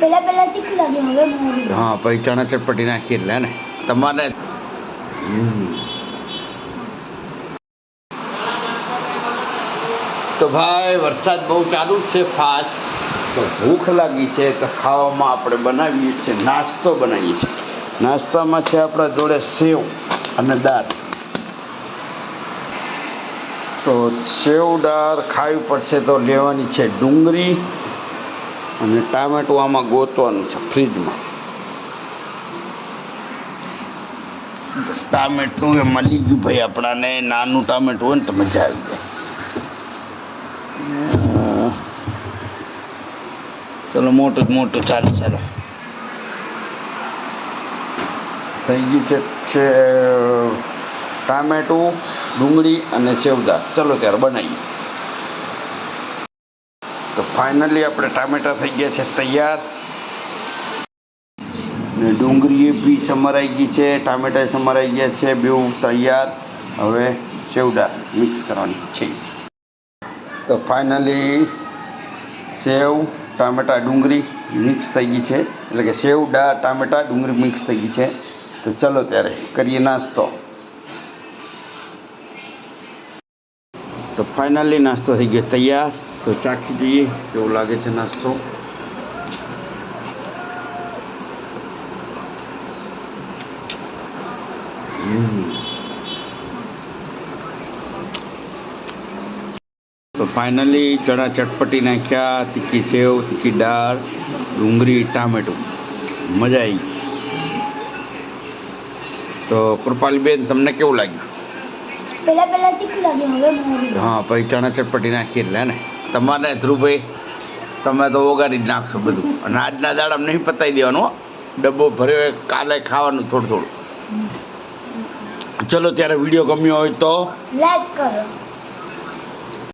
પેલા પેલા તીખું લાગે હવે હા, પછી ચણા ચટપટી નાખી એટલે ને? તમારે તો ભાઈ, વરસાદ બહુ ચાલુ છે ફાસ્ટ તો ભૂખ લાગી છે, તો ખાવામાં આપણે બનાવીએ છીએ, નાસ્તો બનાવીએ છીએ. નાસ્તામાં છે આપણા જોડે સેવ અને દાળ. તો સેવ, દાળ ખાવી પડશે તો લેવાની છે ડુંગળી. અને ટામેટું આમાં ગોતવાનું છે, ફ્રીજમાં. ટામેટું એ મળી ગયું ભાઈ આપણાને, નાનું ટામેટું હોય ને તો મજા આવી જાય. ચલો મોટું જ મોટું ચાલે, ચાલો. થઈ ગયું છે છે ટામેટું, ડુંગળી અને સેવદાર ચલો ત્યારે બનાવીએ. ફાઇનલી આપણે ટામેટા થઈ ગયા છે, તૈયાર. ને ડુંગળી બી સમારાઈ ગઈ છે, ટામેટા સમારાઈ ગયા છે, બેઉ તૈયાર. હવે સેવડા મિક્સ કરવાની છે. તો ફાઇનલી સેવ, ટામેટા, ડુંગળી મિક્સ થઈ ગઈ છે. એટલે કે સેવ ડા ટામેટા, ડુંગળી મિક્સ થઈ ગઈ છે. તો ચલો ત્યારે કરીએ નાસ્તો. તો ફાઇનલી નાસ્તો થઈ ગયો, તૈયાર. તો ચાખી જોઈએ કેવો લાગે છે નાસ્તો. તો ફાઇનલી ચણા ચટપટી નાખ્યા તીખી સેવ તીખી દાળ ડુંગળી ટામેટું. મજા આવી તો કૃપાલીબેન તમને કેવું લાગ્યું? તીખું હવે હા પછી ચણા ચટપટી નાખી એટલે ને? તમારે ધ્રુવભાઈ તમે તો ઓગાડી જ નાખશો બધું. અને આજના દાડામાં નહીં પતાવી દેવાનું ડબ્બો ભર્યો કાલે ખાવાનું થોડું થોડું. ચલો, ત્યારે વીડિયો ગમ્યો હોય તો લાઈક કરો.